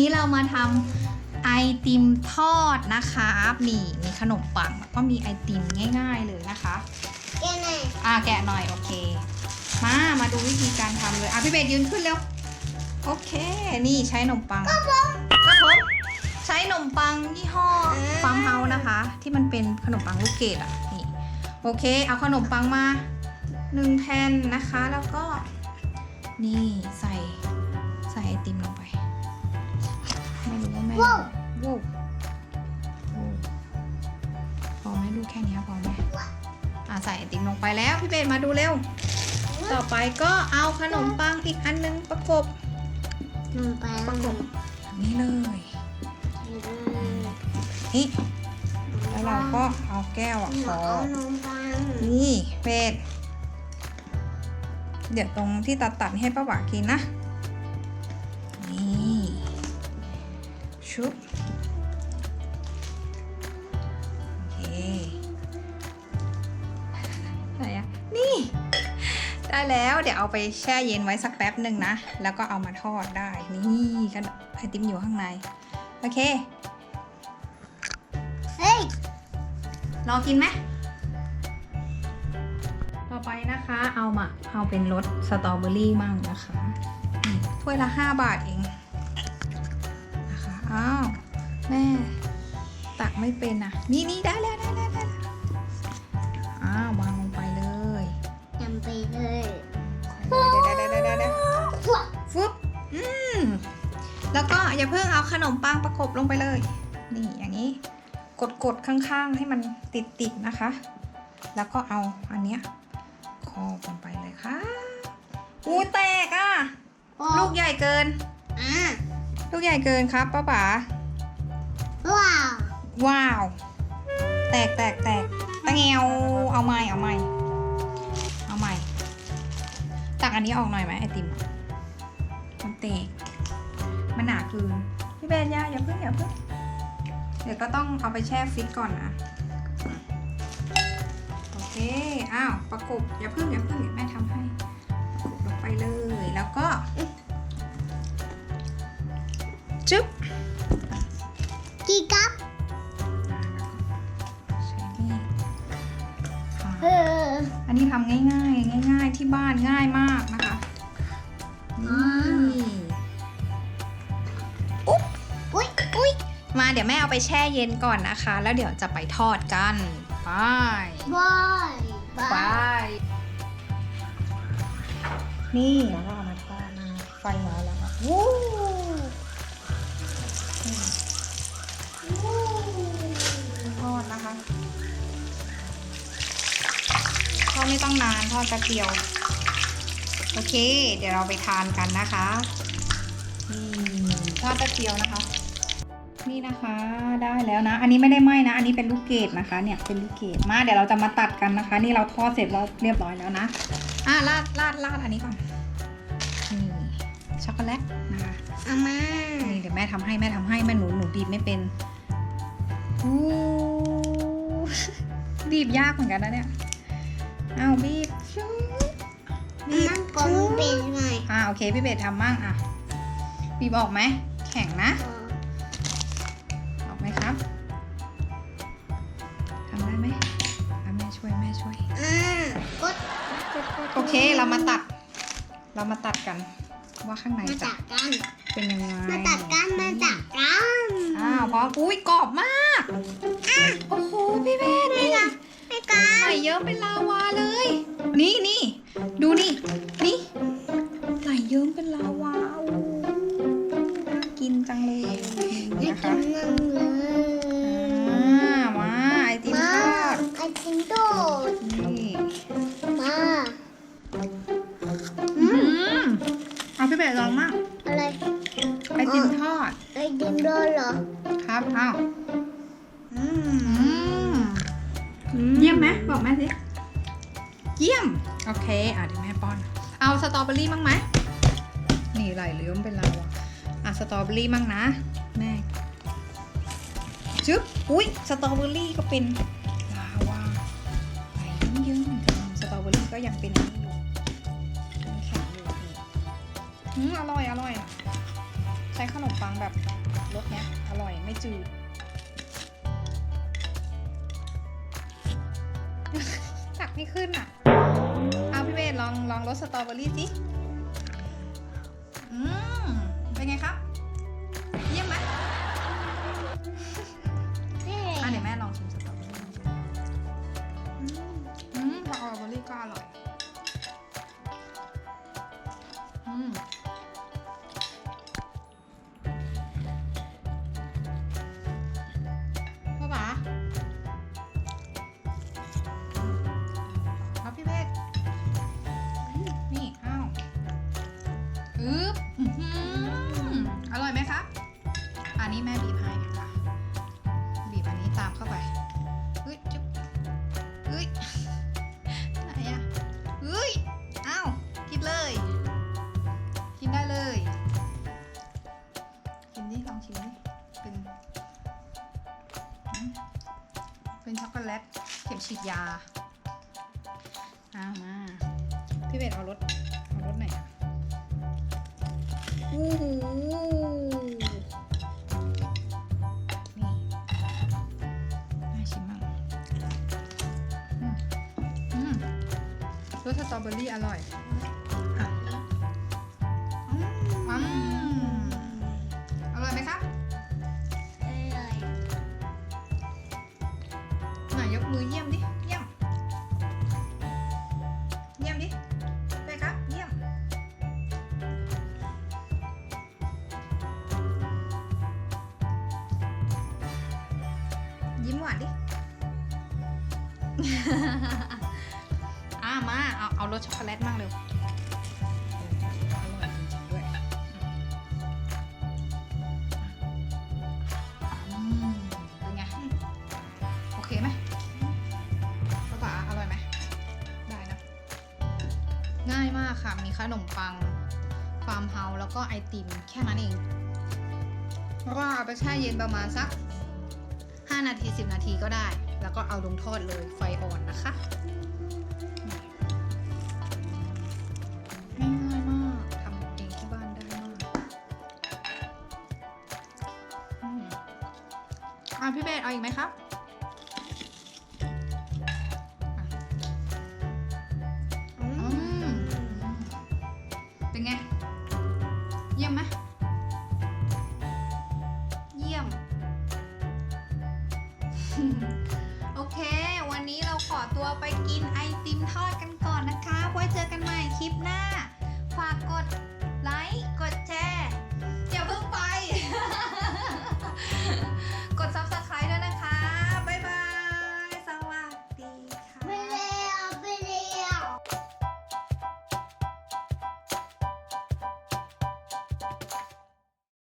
นี้เรามาทำไอติมทอดนะคะมีมีขนมปังแล้วก็มีไอติมง่าย ๆเลยนะคะ แกไหนอ่าแกะหน่อยโอเค มามาดูวิธีการทำเลยอะพี่เบสยืนขึ้นเร็วโอเค นี่ใช้ขนมปังครับผมใช้ขนมปังยี่ห้อฟาร์มเฮาส์นะคะ ที่มันเป็นขนมปังลูกเกดอะนี่โอเค เอาขนมปังมาหนึ่งแผ่นนะคะแล้วก็นี่ใส่ใส่ไอติมลงไป ไม่รู้ว่าแม่ว้าวว้าวพอไหมดูแค่นี้พอไหมอะใส่ไอติมลงไปแล้วพี่เบนมาดูเร็ว ต่อไปก็เอาขนมปังอีกอันนึงประกบนมปังประกบแบบนี้เลยนี่แล้วเราก็เอาแก้วอะครอเอาบนมปังนี่เบนเดี๋ยวตรงที่ตัดตัดๆให้ป้าหวากินนะ นี่ ชุบโอเคไหนอะนี่ ได้แล้วเดี๋ยวเอาไปแช่เย็นไว้สักแป๊บหนึ่งนะ แล้วก็เอามาทอดได้ นี่กันไอติมอยู่ข้างใน โอเค เฮ้ยรอกินไหมต่อไปนะคะเอามาเอาเป็นรสสตรอเบอรี่มั่งนะคะนี่ถ้วยละ 5 บาทเองนะคะ อ้าวแม่ตักไม่เป็นอะ นี่นี่ได้แล้วได้แล้วได้แล้วอ้าววางลงไปเลยจำไปเลยเดี๋ยวเดี๋ยวเดี๋ยวเดี๋ยวเดี๋ยวฟึบอืมแล้วก็อย่าเพิ่งเอาขนมปังประกบลงไปเลย นี่อย่างนี้ กดกดๆข้างๆ ให้มันติดติดๆนะคะ แล้วก็เอาอันเนี้ยครอบลงไปเลยค่ะอู้แตกอะ ลูกใหญ่เกินอะ ลูกใหญ่เกินครับป้าป๋าว้าวว้าว แตกแตกแตกตะเงวเอาใหม่เอาใหม่เอาใหม่ตักอันนี้ออกหน่อยไหมไอติมมันแตกมันหนาเกินพี่เบนย่าอย่าเพิ่งอย่าเพิ่งเดี๋ยวก็ต้องเอาไปแช่ฟิตก่อนนะโอเคอ้าวประกบอย่าเพิ่งอย่าเพิ่งเดี๋ยวแม่ทำให้ประกบลงไปเลยแล้วก็ จึ๊บกี่กัปใช้นี่ค่ะเอออันนี้ทำง่ายๆง่ายๆที่บ้านง่ายมากนะคะอ่านี่อุ๊ยอุ๊ยมาเดี๋ยวแม่เอาไปแช่เย็นก่อนนะคะ แล้วเดี๋ยวจะไปทอดกันไปบายบไปายนี่แล้วก็เอามาทอดนะไฟมาแล้วค่ะวู้ ดไม่ต้องนานทอดแป๊บเดียว โอเค เดี๋ยวเราไปทานกันนะคะนี่ทอดแป๊บเดียวนะคะ นี่นะคะได้แล้วนะ อันนี้ไม่ได้ไหม้นะ อันนี้เป็นลูกเกดนะคะ เนี่ยเป็นลูกเกดมาเดี๋ยวเราจะมาตัดกันนะคะ นี่เราทอดเสร็จแล้วเรียบร้อยแล้วนะอะราดราดราดอันนี้ก่อนนี่ช็อกโกแลตนะคะอาม่านี่เดี๋ยวแม่ทำให้แม่ทำให้แม่หนูหนูบีบไม่เป็นอู้บีบยากเหมือนกันนะเนี่ย เอาบีบชูบีบนั่งกลมเป็นไงอ่าโอเคพี่เบสทำมั่งอะบีบออกไหมแข็งนะ ออกไหมครับทำได้ไหมอะแม่ช่วยแม่ช่วย อ่ากดโอเคเรามาตัด เรามาตัดกัน ว่าข้างในมาจะตัดกันเป็นยังไงมาตัดกันมาตัดกันอ้าวพร้อมอุ้ยกรอบมากโอ้โหพี่เบสนี่ไงให้กันใส่เยอะเป็นลาวาเลย นี่นี่ดูนี่ นี่ไหลเยิ้มเป็นลาวาอู้น่ากินจังเลยให้นี่นะกิคะนนั่งเลยอ่ามาไอติมมาทอดไอติมโดดนี่มาอืมเอาพี่เบสลองมากอะไรไอติมทอดไอติมโดดเหรอครับอ้าวอือืมมเยี่ยมไหมบอกแม่สิ เยี่ยม โอเค อะเดี๋ยวแม่ป้อน เอาสตรอเบอรี่มั้งไหมนี่ไหลเลี้ยมเป็นเราอะอะสตรอเบอรี่มั้งนะ แม่จึ๊บอุ้ยสตรอเบอรี่ก็เป็นลาวาไหลเยิ้มๆเหมือนกันสตรอเบอรี่ก็ยังเป็นอันนี้อยู่ยังแข็งอยู่อืมอร่อยอร่อย ใช้ขนมปังแบบรสเนี้ยอร่อยไม่จืดตักไม่ขึ้นอะ เอาพี่เบสลองลองรสสตรอเบอรี่สิ อืม เป็นไงครับ เยี่ยมไหมนี่อะเดี๋ยวแม่ลองชิมสตรอเบอรี่อืมอืมสตรอเบอรี่ก็อร่อย ฉีดยาอามาพี่เบสเอารถ เอารถไหนอะโอ้โหนี่น่าชิมมากอืมรสสตรอเบอรี่อร่อย หวานดิ อ่ามา เอาเอารสช็อกโกแลตมั่งเร็วเอออร่อยจริงๆด้วยอืมเป็นไงโอเคไหมป้าป๋าอร่อยไหมได้นะง่ายมากค่ะ มีขนมปังฟาร์มเฮาส์แล้วก็ไอติม แค่นั้นเองก็เอาไปแช่เย็นประมาณสัก 5 นาที 10 นาทีก็ได้ แล้วก็เอาลงทอดเลยไฟอ่อนนะคะง่ายมากทำเองที่บ้านได้มากอะพี่เบสเอาอีกไหมครับ Mm-hmm.